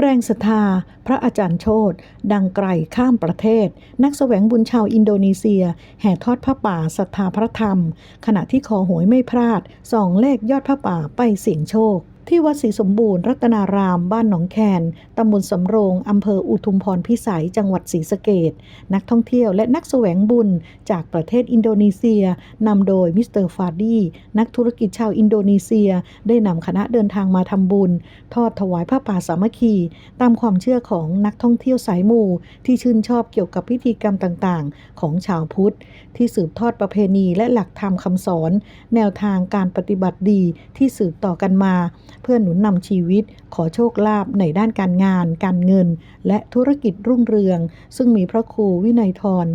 แรงศรัทธา พระอาจารย์โชตดังไกลข้ามประเทศ นักแสวงบุญชาวอินโดนีเซีย แห่ทอดผ้าป่าศรัทธาพระธรรม ขณะที่ขอหวยไม่พลาดส่องเลขยอดผ้าป่าไปเสี่ยงโชค ที่วัดศรีสมบูรณ์ รัตนาราม บ้านหนองแคนตำบลสำโรงอำเภออุทุมพรพิสัย จังหวัดศรีสะเกดนักท่องเที่ยวและนักแสวงบุญจากประเทศอินโดนีเซียนำโดยมิสเตอร์ฟาดีนักธุรกิจชาวอินโดนีเซีย ได้นำคณะเดินทางมาทำบุญ ทอดถวายผ้าป่าสามัคคี ตามความเชื่อของนักท่องเที่ยวสายมูที่ชื่นชอบเกี่ยวกับพิธีกรรมต่างๆ ของชาวพุทธ ที่สืบทอดประเพณีและหลักธรรมคำสอน แนวทางการปฏิบัติดีที่สืบต่อกันมาเพื่อหนุนนำชีวิต ขอโชคลาภในด้านการงาน การเงิน และธุรกิจรุ่งเรือง ซึ่งมีพระครูวินัยทร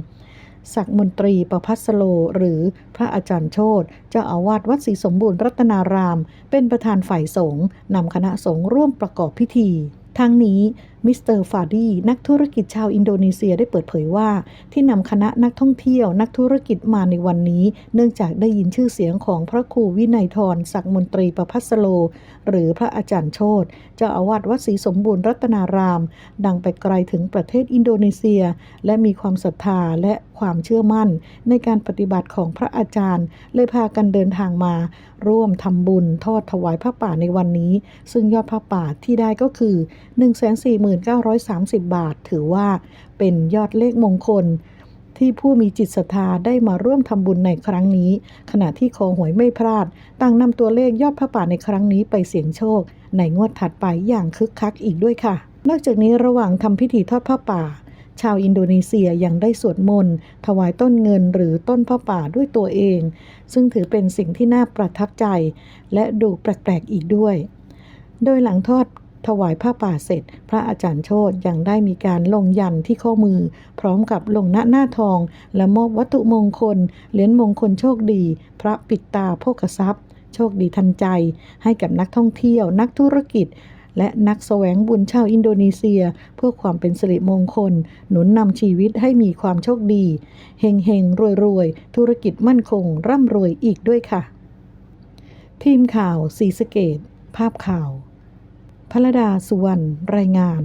ศักมนตรีประพัสโล หรือพระอาจารย์โชตเจ้าอาวาสวัดศรีสมบูรณ์รัตนาราม เป็นประธานฝ่ายสงฆ์นำคณะสงฆ์ร่วมประกอบพิธี ทั้งนี้ มิสเตอร์ฟาดีนักธุรกิจชาวอินโดนีเซียได้เปิดเผยว่า ที่นำคณะนักท่องเที่ยวนักธุรกิจมาในวันนี้ เนื่องจากได้ยินชื่อเสียงของพระครูวินัยทรศักดิ์มนตรีประพัสโล หรือพระอาจารย์โชตเจ้าอาวาสวัดศรีสมบูรณ์รัตนาราม ดังไปไกลถึงประเทศอินโดนีเซีย และมีความศรัทธาและความเชื่อมั่น ในการปฏิบัติของพระอาจารย์ เลยพากันเดินทางมา ร่วมทำบุญทอดถวายพระป่าในวันนี้ ซึ่งยอดพระป่าที่ได้ก็คือ1930 บาท ถือว่าเป็นยอดเลขมงคล ที่ผู้มีจิตศรัทธาได้มาร่วมทำบุญในครั้งนี้ ขณะที่ขอหวยไม่พลาดต่างนำตัวเลขยอดพระป่าในครั้งนี้ไปเสี่ยงโชค ในงวดถัดไปอย่างคึกคักอีกด้วยค่ะ นอกจากนี้ระหว่างทำพิธีทอดพระป่าชาวอินโดนีเซียยังได้สวดมนต์ถวายต้นเงินหรือต้นพระป่าด้วยตัวเอง ซึ่งถือเป็นสิ่งที่น่าประทับใจ และดูแปลก ๆ อีกด้วย โดยหลังทอด ถวายผ้าป่าเสร็จ พระอาจารย์โชตยังได้มีการลงยันที่ข้อมือ พร้อมกับลงหน้าหน้าทอง และมอบวัตถุมงคล เหรียญมงคลโชคดี พระปิดตาโภคทรัพย์ โชคดีทันใจ ให้กับนักท่องเที่ยว นักธุรกิจและนักแสวงบุญชาวอินโดนีเซีย เพื่อความเป็นสิริมงคล หนุนนำชีวิตให้มีความโชคดี เฮงเฮงรวยรวยธุรกิจมั่นคง ร่ำรวยอีกด้วยค่ะ ทีมข่าวสีสเกต ภาพข่าว พระดาสุวรรณรายงาน